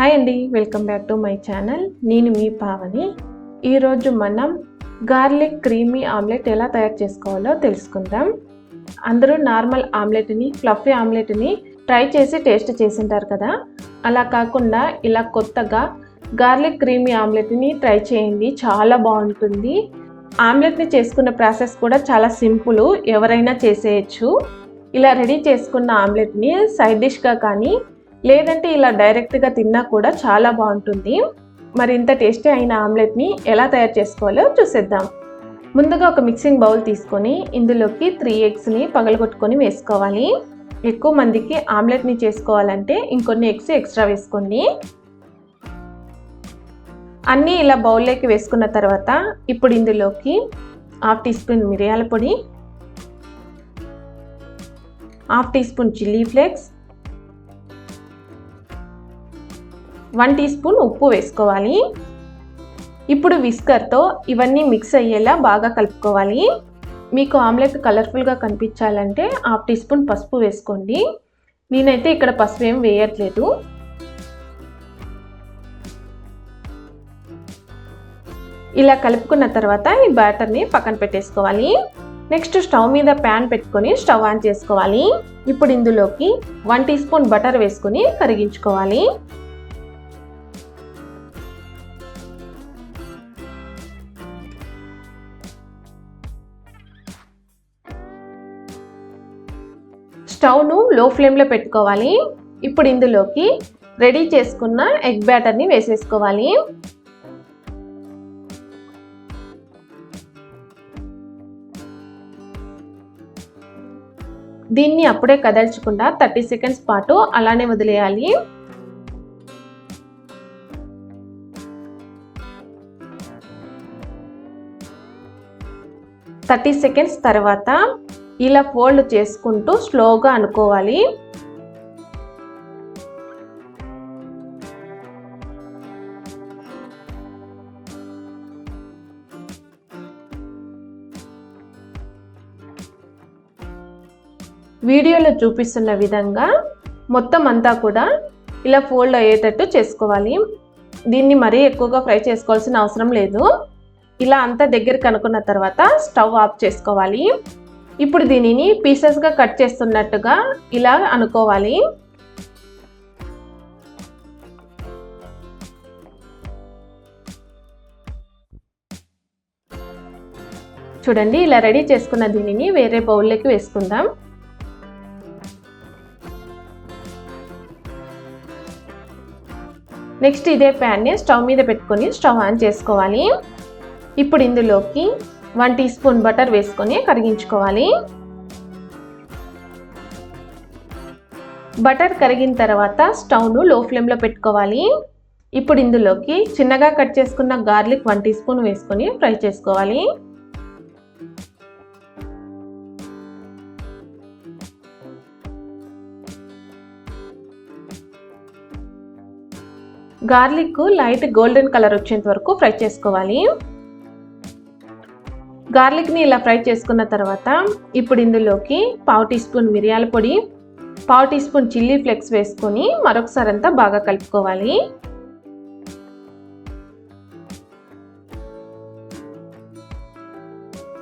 Hi అండి welcome back to my channel. నేను మీ పావని. ఈరోజు మనం గార్లిక్ క్రీమీ ఆమ్లెట్ ఎలా తయారు చేసుకోవాలో తెలుసుకుందాం. అందరూ నార్మల్ ఆమ్లెట్ని ఫ్లఫీ ఆమ్లెట్ని ట్రై చేసి టేస్ట్ చేసింటారు కదా. అలా కాకుండా ఇలా కొత్తగా గార్లిక్ క్రీమీ ఆమ్లెట్ని ట్రై చేయండి చాలా బాగుంటుంది. ఆమ్లెట్ని చేసుకున్న ప్రాసెస్ కూడా చాలా సింపుల్ ఎవరైనా చేసేయచ్చు. ఇలా రెడీ చేసుకున్న ఆమ్లెట్ని సైడ్ డిష్గా కానీ లేదంటే ఇలా డైరెక్ట్గా తిన్నా కూడా చాలా బాగుంటుంది. మరి ఇంత టేస్టీ అయిన ఆమ్లెట్ని ఎలా తయారు చేసుకోవాలో చూసేద్దాం. ముందుగా ఒక మిక్సింగ్ బౌల్ తీసుకొని ఇందులోకి త్రీ ఎగ్స్ని పగలగొట్టుకొని వేసుకోవాలి. ఎక్కువ మందికి ఆమ్లెట్ని చేసుకోవాలంటే ఇంకొన్ని ఎగ్స్ ఎక్స్ట్రా వేసుకోండి. అన్నీ ఇలా బౌల్లోకి వేసుకున్న తర్వాత ఇప్పుడు ఇందులోకి హాఫ్ టీ స్పూన్ మిరియాల పొడి half teaspoon chilli flakes one teaspoon ఉప్పు వేసుకోవాలి. ఇప్పుడు విస్కర్తో ఇవన్నీ మిక్స్ అయ్యేలా బాగా కలుపుకోవాలి. మీకు ఆమ్లెట్ కలర్ఫుల్గా కనిపించాలంటే హాఫ్ టీ స్పూన్ పసుపు వేసుకోండి. నేనైతే ఇక్కడ పసుపు ఏం వేయట్లేదు. ఇలా కలుపుకున్న తర్వాత ఈ బ్యాటర్ని పక్కన పెట్టేసుకోవాలి. నెక్స్ట్ స్టవ్ మీద ప్యాన్ పెట్టుకొని స్టవ్ ఆన్ చేసుకోవాలి. ఇప్పుడు ఇందులోకి వన్ టీ స్పూన్ బటర్ వేసుకొని కరిగించుకోవాలి. స్టవ్ను లో ఫ్లేమ్లో పెట్టుకోవాలి. ఇప్పుడు ఇందులోకి రెడీ చేసుకున్న ఎగ్ బ్యాటర్ని వేసేసుకోవాలి. దీన్ని అప్పుడే కదల్చకుండా థర్టీ సెకండ్స్ పాటు అలానే వదిలేయాలి. థర్టీ సెకండ్స్ తర్వాత ఇలా ఫోల్డ్ చేసుకుంటూ స్లోగా అనుకోవాలి. వీడియోలో చూపిస్తున్న విధంగా మొత్తం అంతా కూడా ఇలా ఫోల్డ్ అయ్యేటట్టు చేసుకోవాలి. దీన్ని మరీ ఎక్కువగా ఫ్రై చేసుకోవాల్సిన అవసరం లేదు. ఇలా అంతా దగ్గరికి అనుకున్న తర్వాత స్టవ్ ఆఫ్ చేసుకోవాలి. ఇప్పుడు దీనిని పీసెస్గా కట్ చేస్తున్నట్టుగా ఇలా అనుకోవాలి. చూడండి ఇలా రెడీ చేసుకున్న దీనిని వేరే బౌల్లోకి వేసుకుందాం. నెక్స్ట్ ఇదే ప్యాన్ని స్టవ్ మీద పెట్టుకొని స్టవ్ ఆన్ చేసుకోవాలి. ఇప్పుడు ఇందులోకి వన్ టీ స్పూన్ బటర్ వేసుకొని కరిగించుకోవాలి. బటర్ కరిగిన తర్వాత స్టవ్ను లో ఫ్లేమ్లో పెట్టుకోవాలి. ఇప్పుడు ఇందులోకి చిన్నగా కట్ చేసుకున్న గార్లిక్ వన్ టీ స్పూన్ వేసుకొని ఫ్రై చేసుకోవాలి. గార్లిక్ లైట్ గోల్డెన్ కలర్ వచ్చేంత వరకు ఫ్రై చేసుకోవాలి. గార్లిక్ని ఇలా ఫ్రై చేసుకున్న తర్వాత ఇప్పుడు ఇందులోకి పావు టీ స్పూన్ మిరియాల పొడి పావు టీ స్పూన్ చిల్లీ ఫ్లేక్స్ వేసుకొని మరొకసారి అంతా బాగా కలుపుకోవాలి.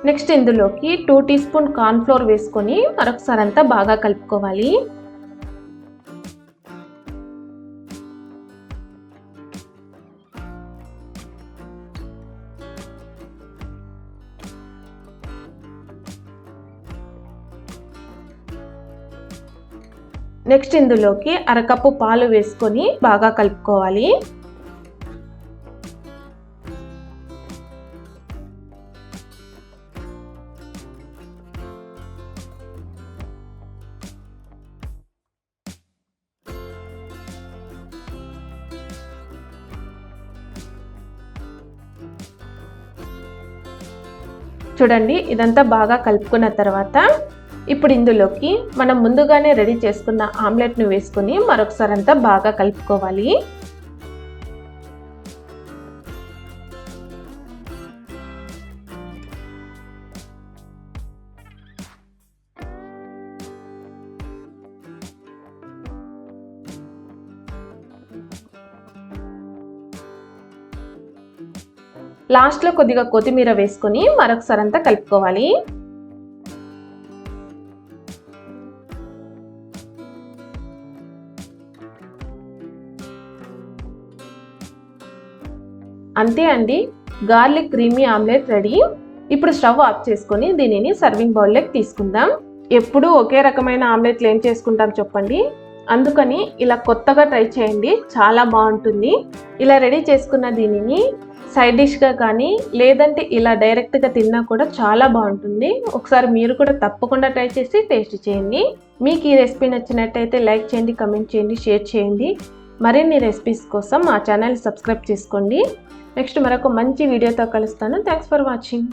నెక్స్ట్ ఇందులోకి టూ టీ స్పూన్ కార్న్ఫ్లోర్ వేసుకొని మరొకసారి అంతా బాగా కలుపుకోవాలి. నెక్స్ట్ ఇందులోకి అరకప్పు పాలు వేసుకొని బాగా కలుపుకోవాలి. చూడండి ఇదంతా బాగా కలుపుకున్న తర్వాత ఇప్పుడు ఇందులోకి మనం ముందుగానే రెడీ చేసుకున్న ఆమ్లెట్ను వేసుకుని మరొకసారి అంతా బాగా కలుపుకోవాలి. లాస్ట్లో కొద్దిగా కొత్తిమీర వేసుకొని మరొకసారి అంతా కలుపుకోవాలి. అంతే అండి. Garlic creamy omelette ready. ఇప్పుడు స్టవ్ ఆఫ్ చేసుకొని దీనిని సర్వింగ్ బౌల్లోకి తీసుకుందాం. ఎప్పుడూ ఒకే రకమైన ఆమ్లెట్లు ఏం చేసుకుంటాం చెప్పండి. అందుకని ఇలా కొత్తగా ట్రై చేయండి. చాలా బాగుంటుంది. ఇలా రెడీ చేసుకున్న దీనిని సైడ్ డిష్గా కానీ లేదంటే ఇలా డైరెక్ట్గా తిన్నా కూడా చాలా బాగుంటుంది. ఒకసారి మీరు కూడా తప్పకుండా ట్రై చేసి టేస్ట్ చేయండి. మీకు ఈ రెసిపీ నచ్చినట్టయితే లైక్ చేయండి కమెంట్ చేయండి షేర్ చేయండి. మరిన్ని రెసిపీస్ కోసం మా ఛానల్ సబ్స్క్రైబ్ చేసుకోండి. నెక్స్ట్ మరొక మంచి వీడియోతో కలుస్తాను. Thanks for watching